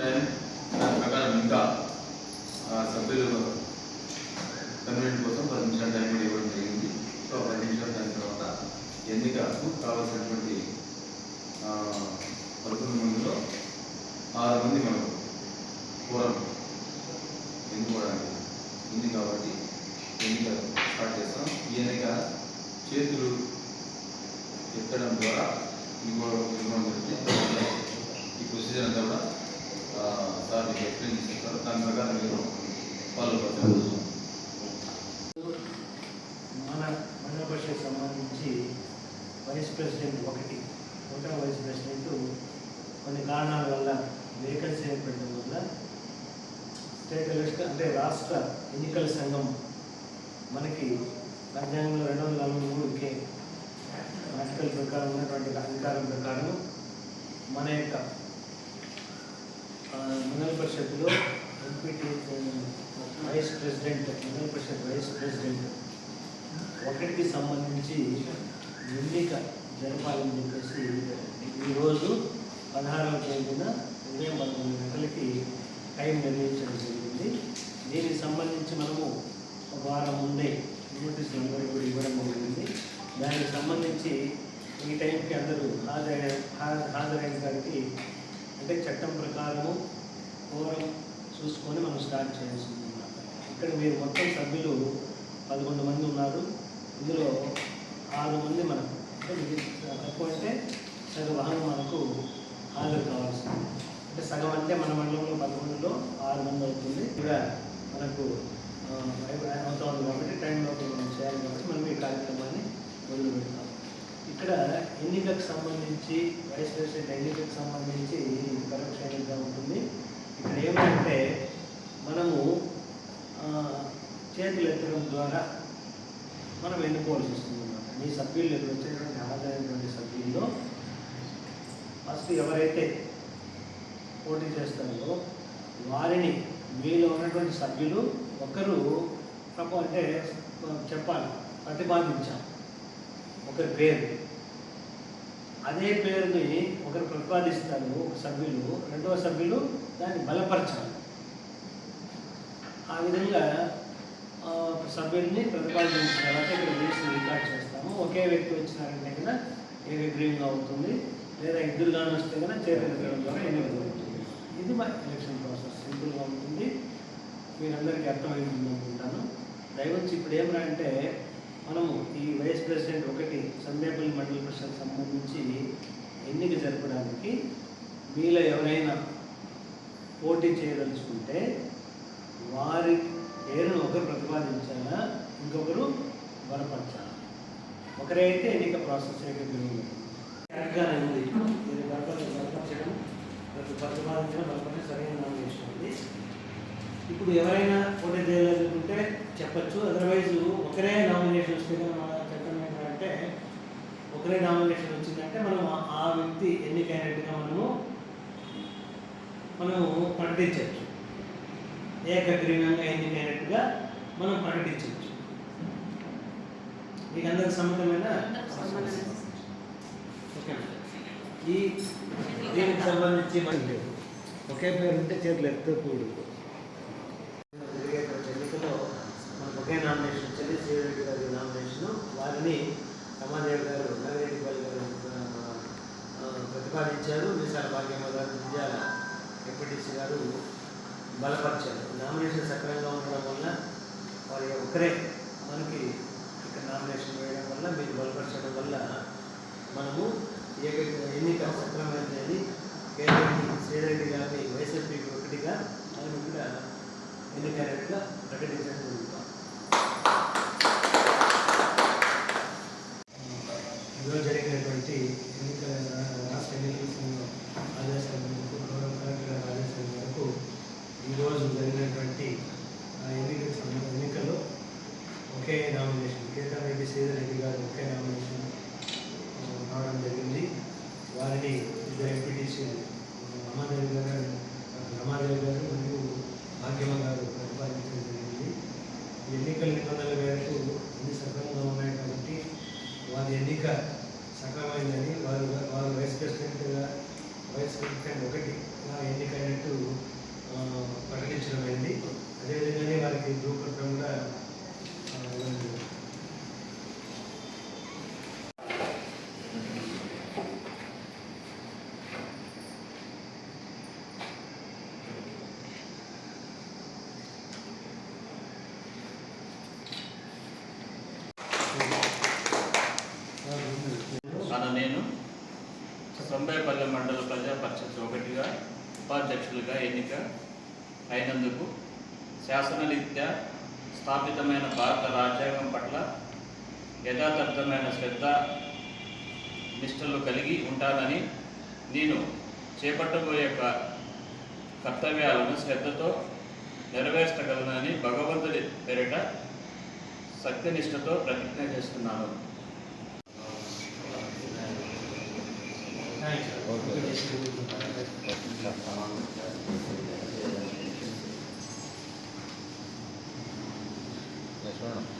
Time దాని ప్రకారం ఇంకా ఆ సభ్యులు కన్వెంట్ కోసం పది నిమిషాల టైం కూడా ఇవ్వడం జరిగింది. సో పది నిమిషాల టైం తర్వాత ఎన్నికకు కావాల్సినటువంటి పదకొండు మందిలో ఆరు మంది మనకు కూరం ఎన్నుకోవడానికి ఉంది కాబట్టి ఎన్నిక స్టార్ట్ చేస్తాం. ఈ ఎన్నిక చేతులు ఎత్తడం ద్వారా ఇంకో ఇవ్వడం ఈ ప్రొసీజర్ అంతా ఎక్స్ప్లెయిన్ చేస్తారు దాని ప్రకారం మీరు ఫాలో అవుతారు మన మండల సంబంధించి వైస్ ప్రెసిడెంట్ ఒకటి ఒకటో వైస్ ప్రెసిడెంట్ కొన్ని కారణాల వల్ల వేకెన్సీ ఏర్పడడం వల్ల స్టేట్ ఎలక్షన్ అంటే రాష్ట్ర ఎన్నికల సంఘం మనకి రాజ్యాంగంలో రెండు వందల నలభై మూడు కే ఆర్టికల్ ప్రకారం ఉన్నటువంటి అధికారం ప్రకారం మన యొక్క మండల పరిషత్లో ఎంపీటీ వైస్ ప్రెసిడెంట్ మండల పరిషత్ వైస్ ప్రెసిడెంట్ ఒకటికి సంబంధించి ఎన్నిక జరపాలని చెప్పేసి ఈరోజు పదహారవ తేదీన ఉదయం పదకొండు గంటలకి టైం నిర్ణయించడం జరిగింది. దీనికి సంబంధించి మనము ఒక వారం ముందే నోటీస్ అందరూ కూడా ఇవ్వడం జరిగింది. దానికి సంబంధించి ఈ టైంకి అందరూ హాజరైన హా- హాజరైన గారికి అంటే చట్టం ప్రకారము కోరం చూసుకొని మనం స్టార్ట్ చేయాల్సి ఇక్కడ మీరు మొత్తం సభ్యులు పదకొండు మంది ఉన్నారు. ఇందులో ఆరు మంది మనకు అంటే తక్కువ అంటే సగం వాహనం మనకు హాజరు కావాల్సింది. అంటే సగం అంటే మన మండలంలో పదకొండులో ఆరు మంది అవుతుంది. ఇక్కడ మనకు ఆ, అయి- అవుతా ఉంది కాబట్టి టైంలో మనం చేయాలి కాబట్టి మనం ఈ కార్యక్రమాన్ని మొదలు పెడతాం ఇక్కడ ఎన్నికకు సంబంధించి వైస్ ప్రెసిడెంట్ ఎన్నికకు సంబంధించి ఇది పరోక్ష ఎన్నిక ఉంటుంది ఇక్కడ ఏమంటే మనము ఆ, చేతులు ఎత్తడం ద్వారా మనం ఎన్నుకోవాల్సి వస్తుంది అన్నమాట. మీ సభ్యులు ఇప్పుడు వచ్చేటువంటి ఆదాయమైనటువంటి సభ్యుల్లో ఫస్ట్ ఎవరైతే పోటీ చేస్తారో వారిని మీలో ఉన్నటువంటి సభ్యులు ఒకరు ప్రపో అంటే చెప్పాలి ప్రతిపాదించాలి. ఒకరి పేరు. అదే పేరుని ఒకరు ప్రతిపాదిస్తారు ఒక సభ్యులు రెండవ సభ్యులు దాన్ని బలపరచాలి. ఆ విధంగా సభ్యుల్ని ప్రతిపాదించిన తర్వాత ఇక్కడ వేసి రికార్డ్ చేస్తాము. ఒకే వ్యక్తి వచ్చినారంటే కనుక ఏకగ్రీవంగా అవుతుంది లేదా ఇద్దరు కానీ వస్తే కదా చేతులు ద్వారా ఎన్నిక అవుతుంది ఇది మా ఎలక్షన్ ప్రాసెస్ సింపుల్గా ఉంటుంది. మీరందరికీ అర్థమైంది అనుకుంటాను. దయవచ్చి ఇప్పుడు ఏమరా అంటే మనము ఈ వైస్ ప్రెసిడెంట్ ఒకటి సందేపల్లి మండల పరిషత్ సంబంధించి ఎన్నిక జరపడానికి మీలో ఎవరైనా పోటీ చేయదలుచుకుంటే వారి పేరును ఒకరు ప్రతిపాదించాలా ఇంకొకరు బలపరచాలా అయితే ఎన్నిక ప్రాసెస్ కరెక్ట్గా ఉంది ఇది బలపరచడం ప్రతిపాదించడం బలపరచడం సరైన నామినేషన్ ఉంది ఇప్పుడు ఎవరైనా పోటీ చేయాలనుకుంటే చెప్పచ్చు. అదర్వైజ్ ఒకరే నామినేషన్ వస్తే మన చట్టం ఏంటంటే ఒకరే నామినేషన్ వచ్చిందంటే మనం ఆ- ఆ వ్యక్తి ఎన్నికైనట్టుగా మనము మనము ప్రకటించవచ్చు. ఏకగ్రీవంగా ఎన్నికైనట్టుగా మనం ప్రకటించవచ్చు. మీకు అందరికి సమ్మతమైన? ఓకే ఈ దీనికి సంబంధించి మనకి లేదు. ఒకే పేరు ఉంటే చేతులు ఎత్తకూడదు జరిగేటువంటి ఎన్నికల్లో మనకు ఒకే నామినేషన్ వచ్చింది. శ్రీరెడ్డి గారి నామినేషన్. వారిని రమాదేవి గారు నగరెడ్డి గారు ప్రతిపాదించారు. విశాల భాగ్యమ్మ గారు విద్యాల ఎంపీటీసీ గారు బలపరిచారు. నామినేషన్ సక్రమంగా ఉండడం వల్ల వారి ఒకరే మనకి ఇక్కడ నామినేషన్ వేయడం వల్ల మీరు బలపరచడం వల్ల మనము ఏక ఎన్నిక సక్రమైనది కేరెడ్డి శ్రీరెడ్డి గారు sucediendo మండల ప్రజా పరిషత్ ఒకటిగా ఉపాధ్యక్షులుగా ఎన్నిక అయినందుకు శాసనరీత్యా స్థాపితమైన భారత రాజ్యాంగం పట్ల యథాతథమైన శ్రద్ధ నిష్టలు కలిగి ఉంటానని నేను చేపట్టబోయే కర్తవ్యాలను శ్రద్ధతో నెరవేర్చగలనని భగవంతుడి పేరిట సత్యనిష్టతో ప్రతిజ్ఞ చేస్తున్నాను. Eso no.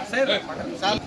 சார்